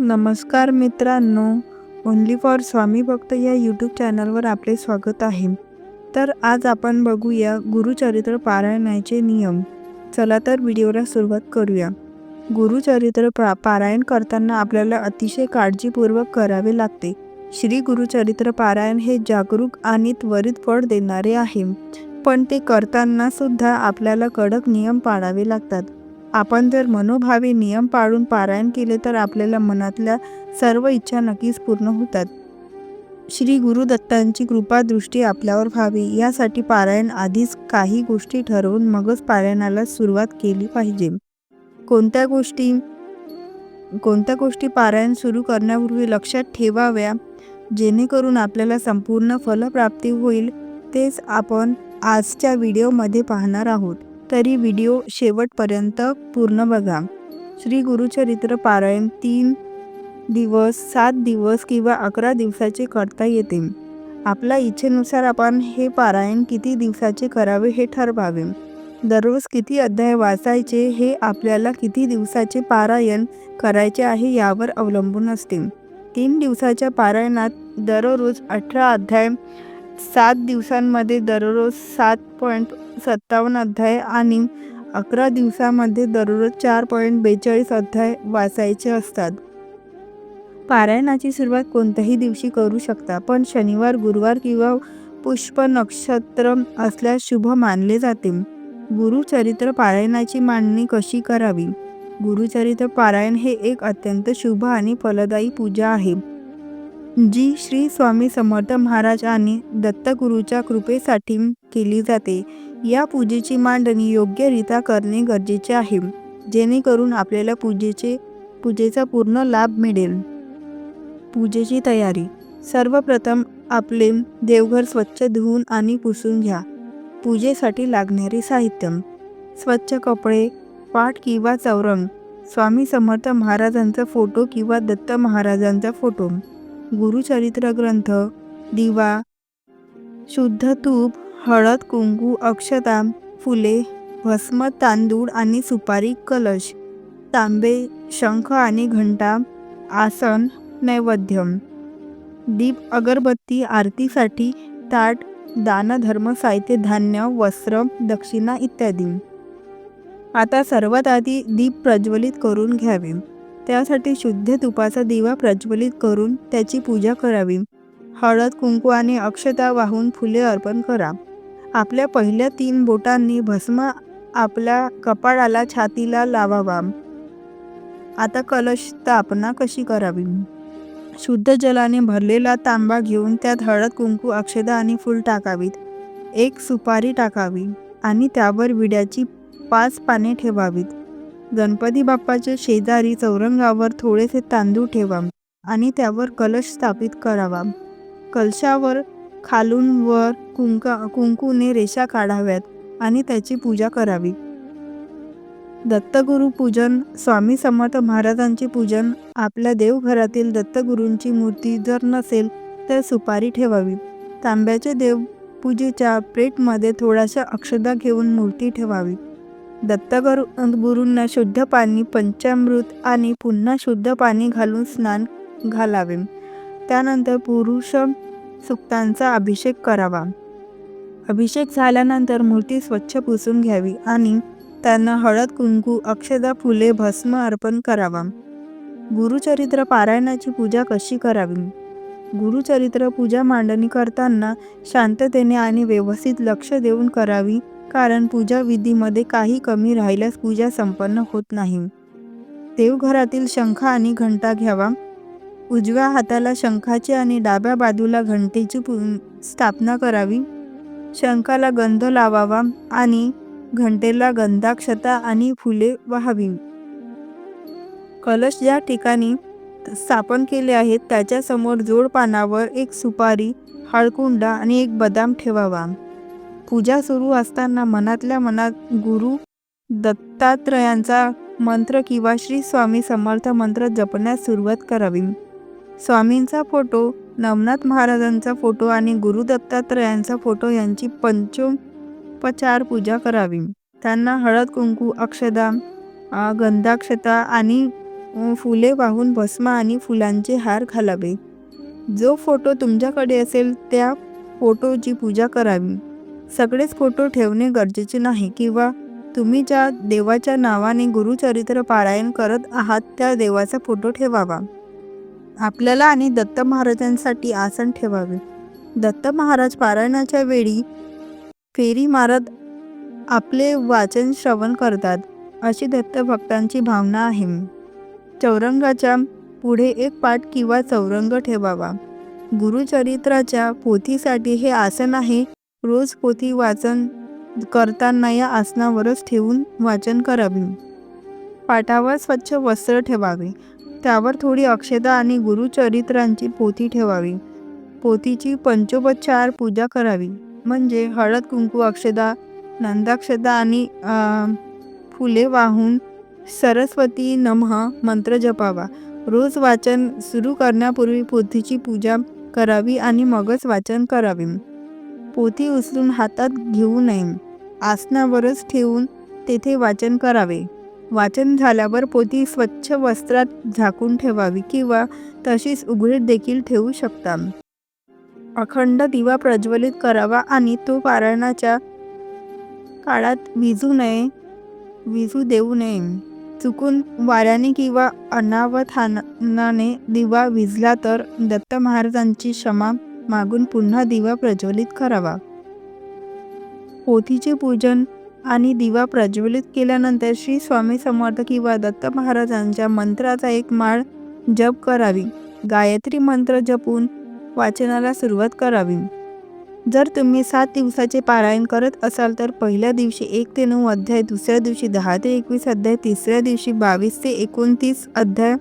नमस्कार मित्रांनो only for स्वामी भक्त या यूट्यूब चॅनलवर आपले स्वागत आहे. तर आज आपण बघूया गुरुचरित्र पारायणाचे नियम. चला तर व्हिडिओला सुरुवात करूया. गुरुचरित्र पा पारायण करताना आपल्याला अतिशय काळजीपूर्वक करावे लागते. श्री गुरुचरित्र पारायण हे जागरूक आणि त्वरित फळ देणारे आहे. पण ते करताना सुद्धा आपल्याला कडक नियम पाळावे लागतात. आपण जर मनोभावे नियम पाळून पारायण केले तर आपल्याला मनातल्या सर्व इच्छा नक्कीच पूर्ण होतात. श्री गुरुदत्तांची कृपादृष्टी आपल्यावर व्हावी यासाठी पारायण आधीच काही गोष्टी ठरवून मगच पारायणाला सुरुवात केली पाहिजे. कोणत्या गोष्टी कोणत्या गोष्टी पारायण सुरू करण्यापूर्वी लक्षात ठेवाव्या जेणेकरून आपल्याला संपूर्ण फलप्राप्ती होईल तेच आपण आजच्या व्हिडिओमध्ये पाहणार आहोत. तरी व्हिडिओ शेवटपर्यंत पूर्ण बघा. श्री गुरुचरित्र पारायण तीन दिवस सात दिवस किंवा अकरा दिवसाचे करता येते. आपल्या इच्छेनुसार आपण हे पारायण किती दिवसाचे करावे हे ठरवावे. दररोज किती अध्याय वाचायचे हे आपल्याला किती दिवसाचे पारायण करायचे आहे यावर अवलंबून असते. तीन दिवसाच्या पारायणात दररोज अठरा अध्याय सात दिवसांमध्ये दररोज सात पॉईंट सत्तावन्न अध्याय आणि अकरा दिवसामध्ये दररोज चार पॉईंट बेचाळीस अध्याय वाचायचे असतात. पारायणाची सुरुवात कोणत्याही दिवशी करू शकता पण शनिवार गुरुवार किंवा पुष्प नक्षत्र असल्यास शुभ मानले जाते. गुरुचरित्र पारायणाची मांडणी कशी करावी? गुरुचरित्र पारायण हे एक अत्यंत शुभ आणि फलदायी पूजा आहे. जी श्री स्वामी समर्थ महाराज आणि दत्तगुरूच्या कृपेसाठी केली जाते. या पूजेची मांडणी योग्यरित्या करणे गरजेचे आहे जेणेकरून आपल्याला पूजेचे पूजेचा पूर्ण लाभ मिळेल. पूजेची तयारी. सर्वप्रथम आपले देवघर स्वच्छ धुवून आणि पुसून घ्या. पूजेसाठी लागणारे साहित्य. स्वच्छ कपडे पाट किंवा चौरंग. स्वामी समर्थ महाराजांचा फोटो किंवा दत्त महाराजांचा फोटो. गुरुचरित्र ग्रंथ दिवा शुद्ध तूप हळद कुंकू अक्षता फुले भस्म तांदूळ आणि सुपारी कलश तांबे शंख आणि घंटा आसन नैवेद्य दीप अगरबत्ती आरतीसाठी ताट दानधर्म साहित्य धान्य वस्त्र दक्षिणा इत्यादी. आता सर्वात आधी दीप प्रज्वलित करून घ्यावे. त्यासाठी शुद्ध तुपाचा दिवा प्रज्वलित करून त्याची पूजा करावी. हळद कुंकू आणि अक्षता वाहून फुले अर्पण करा. आपल्या पहिल्या तीन बोटांनी भस्म आपल्या कपाळाला छातीला लावावा. आता कलश स्थापना कशी करावी? शुद्ध जलाने भरलेला तांबा घेऊन त्यात हळद कुंकू अक्षता आणि फूल टाकावीत. एक सुपारी टाकावी आणि त्यावर विड्याची पाच पाने ठेवावीत. गणपती बाप्पाच्या शेजारी चौरंगावर थोडेसे तांदूळ ठेवा आणि त्यावर कलश स्थापित करावा. कलशावर खालून वर कुंका कुंकूने रेषा काढाव्यात आणि त्याची पूजा करावी. दत्तगुरु पूजन स्वामी समर्थ महाराजांचे पूजन आपल्या देवघरातील दत्तगुरूंची मूर्ती जर नसेल तर सुपारी ठेवावी. तांब्याच्या देवपूजेच्या प्लेटमध्ये थोड्याशा अक्षदा घेऊन मूर्ती ठेवावी. दत्तगुरु गुरूंना शुद्ध पाणी पंचामृत आणि पुन्हा शुद्ध पाणी घालून स्नान घालावे. त्यानंतर पुरुष सुक्तांचा अभिषेक करावा. अभिषेक झाल्यानंतर मूर्ती स्वच्छ पुसून घ्यावी आणि त्यांना हळद कुंकू अक्षदा फुले भस्म अर्पण करावा. गुरुचरित्र पारायणाची पूजा कशी करावी? गुरुचरित्र पूजा मांडणी करताना शांततेने आणि व्यवस्थित लक्ष देऊन करावी कारण पूजा विधीमध्ये काही कमी राहिल्यास पूजा संपन्न होत नाही. देवघरातील शंख आणि घंटा घ्यावा. उजव्या हाताला शंखाची आणि डाव्या बाजूला घंटेची स्थापना करावी. शंखाला गंध लावावा आणि घंटेला गंधाक्षता आणि फुले वाहावी. कलश ज्या ठिकाणी स्थापन केले आहेत त्याच्यासमोर जोड पानावर एक सुपारी हळकुंडा आणि एक बदाम ठेवावा. पूजा सुरू असताना मनातल्या मनात गुरु दत्तात्रयांचा मंत्र किंवा श्री स्वामी समर्थ मंत्र जपण्यास सुरुवात करावी. स्वामींचा फोटो नवनाथ महाराजांचा फोटो आणि गुरु दत्तात्रयांचा फोटो यांची पंचोपचार पूजा करावी. त्यांना हळद कुंकू अक्षदा गंधाक्षता आणि फुले वाहून भस्म आणि फुलांचे हार घालावे. जो फोटो तुमच्याकडे असेल त्या फोटोची पूजा करावी. सगळेच फोटो ठेवणे गरजेचे नाही किंवा तुम्ही ज्या देवाच्या नावाने गुरुचरित्र पारायण करत आहात त्या देवाचा फोटो ठेवावा. आपल्याला आणि दत्त महाराजांसाठी आसन ठेवावे. दत्त महाराज पारायणाच्या वेळी फेरी मारत आपले वाचन श्रवण करतात अशी दत्त भक्तांची भावना आहे. चौरंगाच्या पुढे एक पाठ किंवा चौरंग ठेवावा. गुरुचरित्राच्या पोथीसाठी हे आसन आहे रोज पोथी वाचन करताना या आसनावरच ठेवून वाचन करावे. पाठावर स्वच्छ वस्त्र ठेवावे. त्यावर थोडी अक्षता आणि गुरुचरित्रांची पोथी ठेवावी. पोथीची पंचोपचार पूजा करावी. म्हणजे हळद कुंकू अक्षदा नंदाक्षदा आणि फुले वाहून सरस्वती नमः मंत्र जपावा. रोज वाचन सुरू करण्यापूर्वी पोथीची पूजा करावी आणि मगच वाचन करावे. पोथी उचलून हातात घेऊ नये. आसनावरच ठेवून तेथे वाचन करावे. वाचन झाल्यावर पोथी स्वच्छ वस्त्रात झाकून ठेवावी किंवा तशीच उघडीत देखील ठेवू शकता. अखंड दिवा प्रज्वलित करावा आणि तो पारायणाच्या काळात विजू नये विजू देऊ नये. चुकून वाऱ्याने किंवा अनावधानाने दिवा विजला तर दत्त महाराजांची क्षमा मागून पुन्हा दिवा प्रज्वलित करावा. पोथीचे पूजन आणि दिवा प्रज्वलित केल्यानंतर श्री स्वामी समर्थ किंवा दत्त महाराजांच्या मंत्राचा एक माळ जप करावी. गायत्री मंत्र जपून वाचनाला सुरुवात करावी. जर तुम्ही सात दिवसाचे पारायण करत असाल तर पहिल्या दिवशी एक ते नऊ अध्याय दुसऱ्या दिवशी दहा ते एकवीस अध्याय तिसऱ्या दिवशी बावीस ते एकोणतीस अध्याय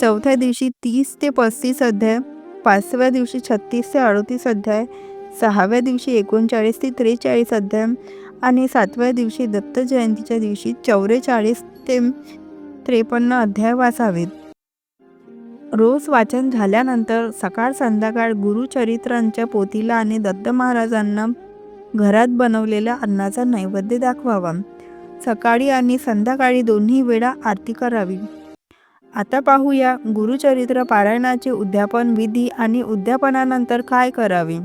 चौथ्या दिवशी तीस ते पस्तीस अध्याय पाचव्या दिवशी छत्तीस ते अडतीस अध्याय सहाव्या दिवशी एकोणचाळीस ते त्रेचाळीस अध्याय आणि सातव्या दिवशी दत्त जयंतीच्या दिवशी चौवेचाळीस ते त्रेपन्न अध्याय वाचावेत. रोज वाचन झाल्यानंतर सकाळ संध्याकाळ गुरुचरित्रांच्या पोथीला आणि दत्त महाराजांना घरात बनवलेल्या अन्नाचा नैवेद्य दाखवावा. सकाळी आणि संध्याकाळी दोन्ही वेळा आरती करावी. आता पाहूया गुरुचरित्र पारायणाचे उद्यापन विधी आणि उद्यापनानंतर काय करावे.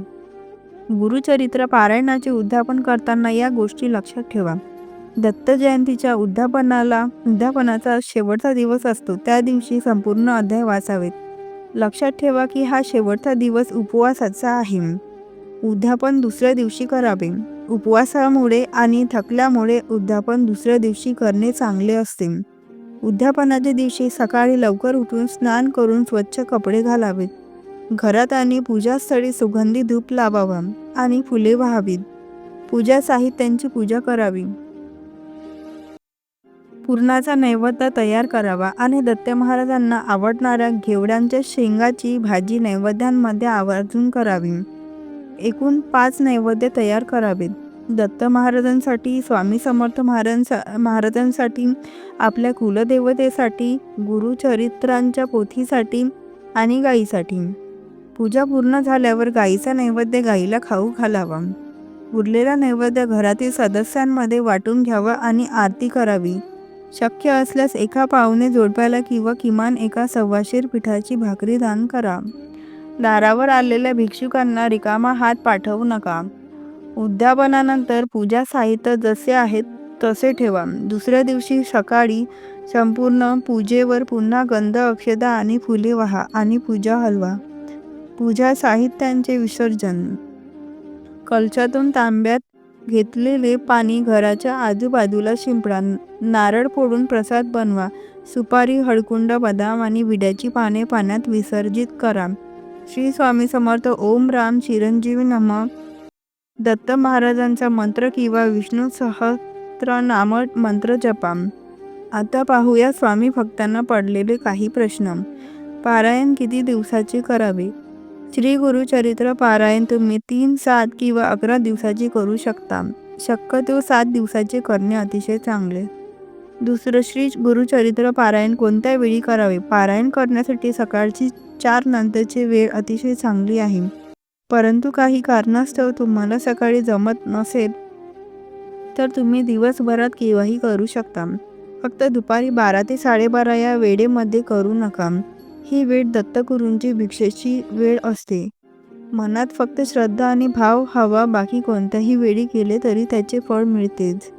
गुरुचरित्र पारायणाचे उद्यापन करताना या गोष्टी लक्षात ठेवा. दत्त जयंतीच्या उद्यापनाला उद्यापनाचा शेवटचा दिवस असतो त्या दिवशी संपूर्ण अध्याय वाचावेत. लक्षात ठेवा की हा शेवटचा दिवस उपवासाचा आहे. उद्यापन दुसऱ्या दिवशी करावे. उपवासामुळे आणि थकल्यामुळे उद्यापन दुसऱ्या दिवशी करणे चांगले असते. उद्यापनाच्या दिवशी सकाळी लवकर उठून स्नान करून स्वच्छ कपडे घालावेत. घरात आणि पूजास्थळी सुगंधी धूप लावावा आणि फुले व्हावीत. पूजा साहित्यांची पूजा करावी. पुरणाचा नैवेद्य तयार करावा आणि दत्त महाराजांना आवडणाऱ्या घेवड्यांच्या शेंगाची भाजी नैवेद्यांमध्ये आवर्जून करावी. एकूण पाच नैवेद्य तयार करावेत. दत्त महाराजांसाठी स्वामी समर्थ महाराजांसा महाराजांसाठी आपल्या कुलदेवतेसाठी गुरुचरित्रांच्या पोथीसाठी आणि गाईसाठी पूजा पूर्ण झाल्यावर गाईचा नैवेद्य गाईला खाऊ घालावा. उरलेला नैवेद्य घरातील सदस्यांमध्ये वाटून घ्यावा आणि आरती करावी. शक्य असल्यास एका पाहुणे जोडप्याला किंवा किमान एका सव्वाशेर पिठाची भाकरी दान करा. दारावर आलेल्या भिक्षुकांना रिकामा हात पाठवू नका. उद्यापनानंतर पूजा साहित्य जसे आहेत तसे ठेवा. दुसऱ्या दिवशी सकाळी संपूर्ण पूजेवर पुन्हा गंध अक्षदा आणि फुले वाहा आणि पूजा हलवा. पूजा साहित्यांचे विसर्जन. कलशातून तांब्यात घेतलेले पाणी घराच्या आजूबाजूला शिंपडा. नारळ फोडून प्रसाद बनवा. सुपारी हळकुंड बदाम आणि विड्याची पाने पाण्यात विसर्जित करा. श्री स्वामी समर्थ. ओम राम. चिरंजीवी नमः. दत्त महाराजांचा मंत्र किंवा विष्णू सहस्त्रनाम मंत्र जपाम. आता पाहूया स्वामी भक्तांना पडलेले काही प्रश्न. पारायण किती दिवसाचे करावे? श्री गुरुचरित्र पारायण तुम्ही तीन सात किंवा अकरा दिवसाची करू शकता. शक्यतो सात दिवसाचे करणे अतिशय चांगले. दुसरं श्री गुरुचरित्र पारायण कोणत्या वेळी करावे? पारायण करण्यासाठी सकाळची चार नंतरची वेळ अतिशय चांगली आहे. परंतु काही कारणास्तव तुम्हाला सकाळी जमत नसेल तर तुम्ही दिवसभरात केव्हाही करू शकता. फक्त दुपारी बारा ते साडेबारा या वेळेमध्ये करू नका. ही वेळ दत्तगुरूंची भिक्षेची वेळ असते. मनात फक्त श्रद्धा आणि भाव हवा बाकी कोणत्याही वेळी केले तरी त्याचे फळ मिळतेच.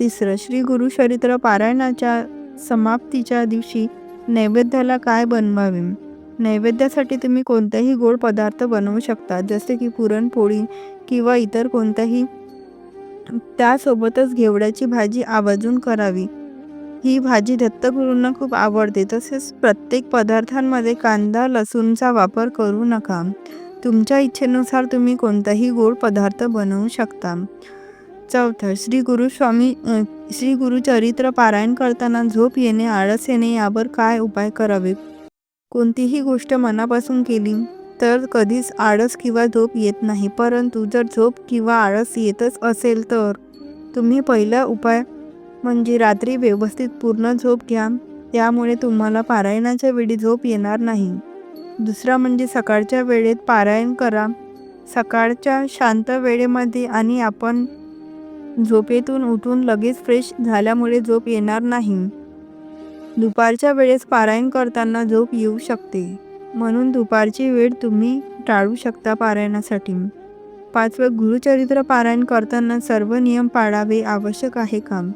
तिसरं श्री गुरु चरित्र पारायणाच्या समाप्तीच्या दिवशी नैवेद्याला काय बनवावे? नैवेद्यासाठी तुम्ही कोणताही गोड पदार्थ बनवू शकता जसे की पुरणपोळी किंवा इतर कोणत्याही त्यासोबतच घेवड्याची भाजी आवर्जून करावी. ही भाजी दत्तगुरूंना खूप आवडते तसेच प्रत्येक पदार्थांमध्ये कांदा लसूणचा वापर करू नका. तुमच्या इच्छेनुसार तुम्ही कोणताही गोड पदार्थ बनवू शकता. चौथं श्री गुरु स्वामी श्री गुरुचरित्र पारायण करताना झोप येणे आळस येणे यावर काय उपाय करावे? कोणतीही गोष्ट मनापासून केली तर कधीच आळस किंवा झोप येत नाही. परंतु जर झोप किंवा आळस येतच असेल तर तुम्ही पहिला उपाय म्हणजे रात्री व्यवस्थित पूर्ण झोप घ्या. त्यामुळे तुम्हाला पारायणाच्या वेळी झोप येणार नाही. दुसरा म्हणजे सकाळच्या वेळेत पारायण करा. सकाळच्या शांत वेळेमध्ये आणि आपण झोपेतून उठून लगेच फ्रेश झाल्यामुळे झोप येणार नाही. दुपारच्या वेळेस पारायण करताना झोप येऊ शकते. म्हणून दुपारची वेळ तुम्ही टाळू शकता पारायणासाठी. पाचवं गुरुचरित्र पारायण करताना सर्व नियम पाळावे आवश्यक आहे का?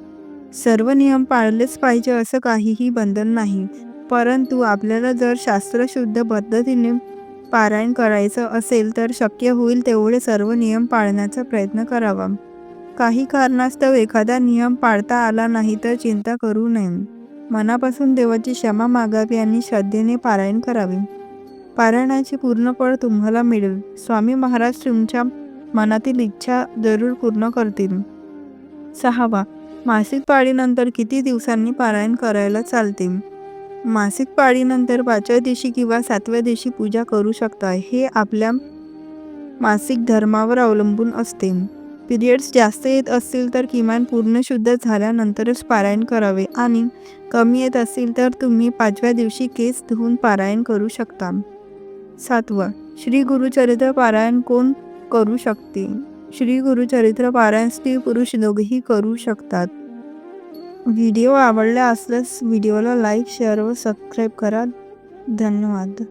सर्व नियम पाळलेच पाहिजे असं काहीही बंधन नाही. परंतु आपल्याला जर शास्त्रशुद्ध पद्धतीने पारायण करायचं असेल तर शक्य होईल तेवढे सर्व नियम पाळण्याचा प्रयत्न करावा. काही कारणास्तव एखादा नियम पाळता आला नाही तर चिंता करू नये. मनापासून देवाची क्षमा मागावी आणि श्रद्धेने पारायण करावे. पारायणाची पूर्ण फळ तुम्हाला मिळेल. स्वामी महाराज तुमच्या मनातील इच्छा जरूर पूर्ण करतील. सहावा. मासिक पाळीनंतर किती दिवसांनी पारायण करायला चालते? मासिक पाळीनंतर पाचव्या दिवशी किंवा सातव्या दिवशी पूजा करू शकता हे आपल्या मासिक धर्मावर अवलंबून असते. पिरियड्स जास्त येत असतील तर किमान पूर्ण शुद्ध झाल्यानंतरच पारायण करावे आणि कमी येत असतील तर तुम्ही पाचव्या दिवशी केस धुवून पारायण करू शकता. सातवं श्री गुरुचरित्र पारायण कोण करू शकते? श्री गुरुचरित्र पारायण स्त्री पुरुष दोघेही करू शकतात. व्हिडिओ आवडला असल्यास व्हिडिओला लाईक शेअर व सबस्क्राईब करा. धन्यवाद.